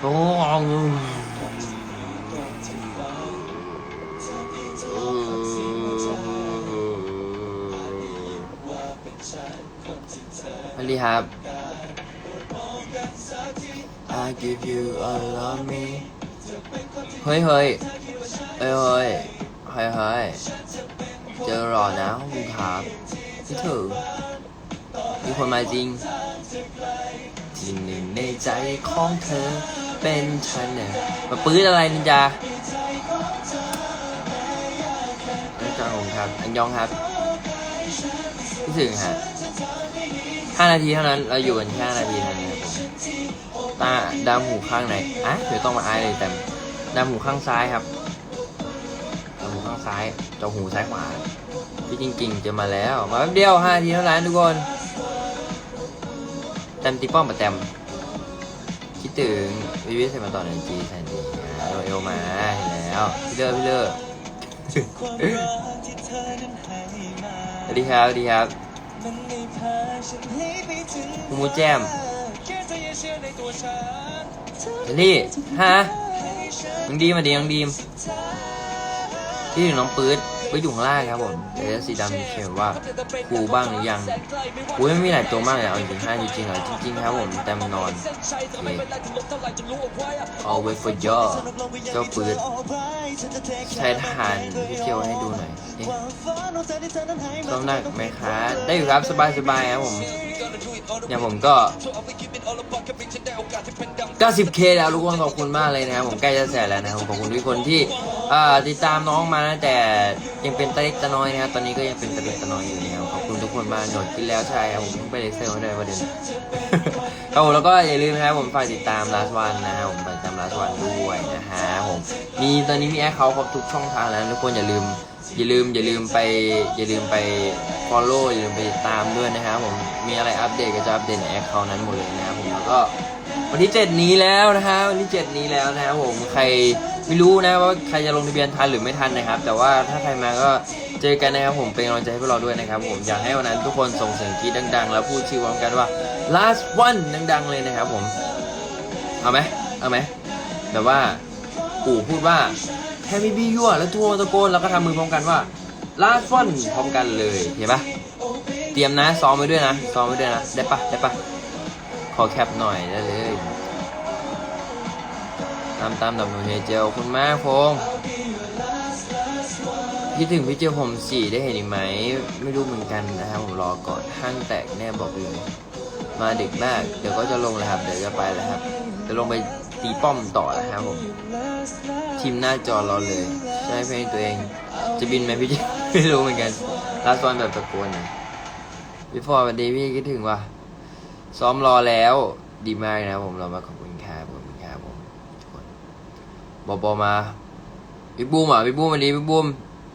โอ้สวัสดีครับ I give you all of me เฮ้ยเฮ้ยเฮ้ยเฮ้ยเฮ้ยเฮ้ยเจอรอนะขอบคุณครับคิดถึง คนมาจริงที่หนึ่งในใจของเธอเป็นฉันเนี่ยมาปื้ดอะไรนินจาน้องจังผมครับ อันยองครับคิดถึงฮะห้านาทีเท่านั้น เราอยู่กันแค่ห้านาทีเท่านั้นตาดำหูข้างไหนอะเดี๋ยวต้องมาอายเลยแต่ดำหูข้างซ้ายครับดำหูข้างซ้ายจาหูซ้ายขวาที่จริง ๆ จะมาแล้ว มาแป๊บเดียวห้านาทีเท่านั้นทุกคน เต็มตีป้อมมาเต็มคิดถึงวิวิเซมาต่อหนึ่งจีแทนดีอ่าโรเอลมาเห็นแล้วพี่เลอร์พี่เลอร์สวัสดีครับสวัสดีครับคุณมูแจมเฮนรี่ฮะน้องดีมมาดีน้องดีมที่ถึงน้องปื๊ด ปื๊ดอยู่ข้างล่างครับผมแต่สีดำเขียนว่าครูบ้างหรือยังอุ้ยไม่มีหลายตัวมากเลยเอาจริงห้าจริงๆเหรอจริงๆครับผมแต่มันนอนโอเค All wait for you เจ้าปื๊ดใช้ทหารพี่เคียวให้ดูหน่อยเอ๊ะซ้อมหนักไหมคะได้อยู่ครับสบายๆครับผมเนี่ยผมก็ 90k แล้วทุกคนขอบคุณมากเลยนะครับผมใกล้จะแสนแล้วนะครับขอบคุณทุกคนที่ อ่าติดตามน้องมาตั้งแต่ยังเป็นตะเล็กตะน้อยนะครับ ตอนนี้ก็ยังเป็นตะเล็กตะน้อยอยู่นะครับขอบคุณทุกคนมากหนวดกินแล้วใช่ครับผมเพิ่งไปเลเซอร์มาด้วยประเด็นครับผมแล้วก็อย่าลืมนะครับผมฝากติดตามลาสวันนะครับผมฝากติดตามลาสวันด้วยนะฮะผมมีตอนนี้มีแอคเขาท์ครบทุกช่องทางแล้วทุกคนอย่าลืม อย่าลืมอย่าลืมไปอย่าลืมไป follow อย่าลืมไปติดตามด้วยนะครับผมมีอะไรอัปเดตก็จะอัปเดตในแอคเขาท์นั้นหมดเลยนะครับผมแล้วก็ วันที่ 7 นี้แล้วนะฮะวันที่ 7 นี้แล้วนะครับผมใครไม่รู้นะว่าใครจะลงทะเบียนทันหรือไม่ทันนะครับ แต่ว่าถ้าใครมาก็เจอกันนะครับผมเป็นกำลังใจให้พวกเราด้วยนะครับ ผมอยากให้วันนั้นทุกคนส่งเสียงกรีดดัง ๆ แล้วพูดชื่อพร้อมกันว่า last one ดัง ๆ เลยนะครับผมเอาไหมเอาไหมแบบว่าปู่พูดว่าแฮมมี่บียั่วแล้วทั่วตะโกนแล้วก็ทำมือพร้อมกันว่า last one พร้อมกันเลยเห็นปะเตรียมนะซ้อมไว้ด้วยนะซ้อมไว้ด้วยนะได้ปะได้ปะขอแคปหน่อยได้เลย ตามตามดับหนูเฮเจลคุณมากพงษ์คิดถึงพี่เจลผมสี่ได้เห็นอีกไหม ไม่รู้เหมือนกันนะครับผมรอก่อนห้างแตกแน่บอกเลยมาดึกมากเดี๋ยวก็จะลงแล้วครับ เดี๋ยวจะไปแล้วครับ จะลงไปตีป้อมต่อแล้วครับผมทีมหน้าจอรอเลย ใช่เพลงตัวเอง จะบินไหมพี่เจไม่รู้เหมือนกันลาซอนแบบตะโกนนะพี่ฟอร์วันดีพี่คิดถึงว่าซ้อมรอแล้วดีมากนะผมเรามาขอบคุณครับขอบคุณครับผมทุกคน บอบอมาพี่บูมอะพี่บูมวันนี้พี่บูม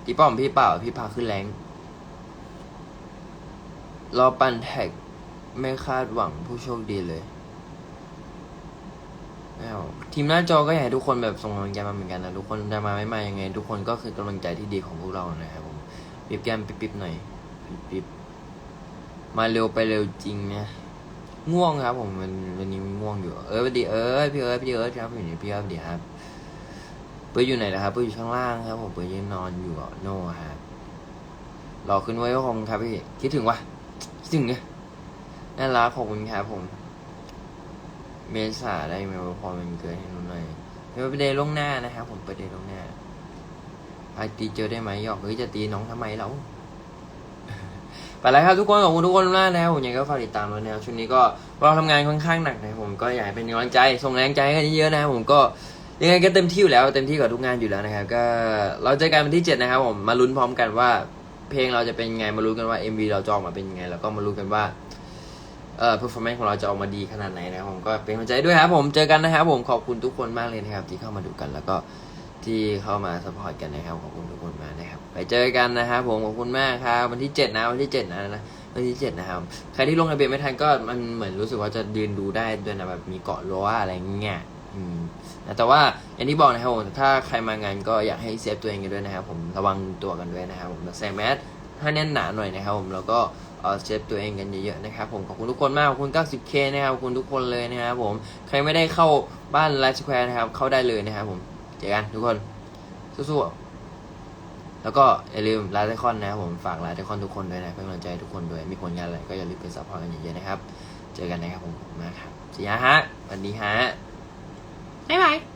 ตีป้อมพี่เปล่าพี่พาขึ้นแรงรอปั่นแท็กไม่คาดหวังผู้โชคดีเลยแล้วทีมหน้าจอก็อยากให้ทุกคนแบบส่งกำลังใจมาเหมือนกันนะทุกคนจะมาไม่มายังไง ทุกคนก็คือกำลังใจที่ดีของพวกเรานะครับผมปิ๊บแก้มปิ๊บปิ๊บหน่อยปิ๊บมาเร็วไปเร็วจริงนะง่วงครับ ผมวันวันนี้ง่วงอยู่เออสวัสดีเออพี่เอิร์ธพี่เอิร์ธครับอยู่นี่พี่เอิร์ธสวัสดีครับ เปิ้ลอยู่ไหนนะครับเปิ้ลอยู่ข้างล่างครับ ผมเปิ้ลยังนอนอยู่อะโน่ครับรอขึ้นไว้ก็คงครับพี่คิดถึงวะคิดถึงเนี่ยน่ารักขอบคุณครับผม เมษาได้ไหมว่าพอมันเกิดให้นูหน่อยไม่ว่าไปเดย์ล่วงหน้านะครับผมเปิดเดย์ล่วงหน้าไอตีเจอได้ไหมหยอกเฮ้ยจะตีน้องทำไมเราไปแล้วครับทุกคนขอบคุณทุกคนมากนะครับผมยังไงก็ฝากติดตามด้วยนะครับช่วงนี้ก็เราทำงานค่อนข้างหนักนะผมก็อยากให้เป็นกำลังใจส่งแรงใจให้กันเยอะๆนะผมก็ ยังไงก็เต็มที่อยู่แล้วเต็มที่กับทุกงานอยู่แล้วนะครับ ก็เราเจอกันวันที่เจ็ดนะครับผมมาลุ้นพร้อมกันว่า เพลงเราจะเป็นยังไงมาลุ้นกันว่า MV เราจะออกมาเป็นยังไง แล้วก็มาลุ้นกันว่าเอ่อ performance ของเราจะออกมาดีขนาดไหนนะครับผมก็เป็นกำลังใจด้วยครับผมเจอกันนะครับผมขอบคุณทุกคนมากเลยนะครับ ที่เข้ามาดูกันแล้วก็ที่เข้ามาสปอร์ตกันนะครับขอบคุณทุกคนมากนะครับ ไปเจอกันนะครับผมขอบคุณมากครับ วันที่เจ็ดนะวันที่เจ็ดนะนะวันที่เจ็ดนะครับ ใครที่ลงทะเบียนไม่ทันก็มันเหมือนรู้สึกว่าจะยืนดูได้ด้วยนะแบบมีเกาะรั้วอะไรเงี้ย อืมแต่ว่าอย่างที่บอกนะครับผมถ้าใครมางานก็อยากให้เซฟตัวเองกันด้วยนะครับผมระวังตัวกันด้วยนะครับผมใส่แมสให้แน่นหนาหน่อยนะครับผมแล้วก็เซฟตัวเองกันเยอะๆนะครับผมขอบคุณทุกคนมากขอบคุณ 90k นะครับขอบคุณทุกคนเลยนะครับผมใครไม่ได้เข้าบ้านไลฟ์สแควร์นะครับเข้าได้เลยนะครับผมเจอกันทุกคนสู้ๆแล้วก็อย่าลืมไลฟ์ไอคอนนะครับผมฝากไลฟ์ไอคอนทุกคนด้วยนะเป็นกำลังใจทุกคนด้วยมีผลงานอะไรก็อย่าลืมเป็นซัพพอร์ตกันเยอะๆนะครับ เจอกันนะครับผมมากครับสีฮะสวัสดีฮะ บ๊ายบาย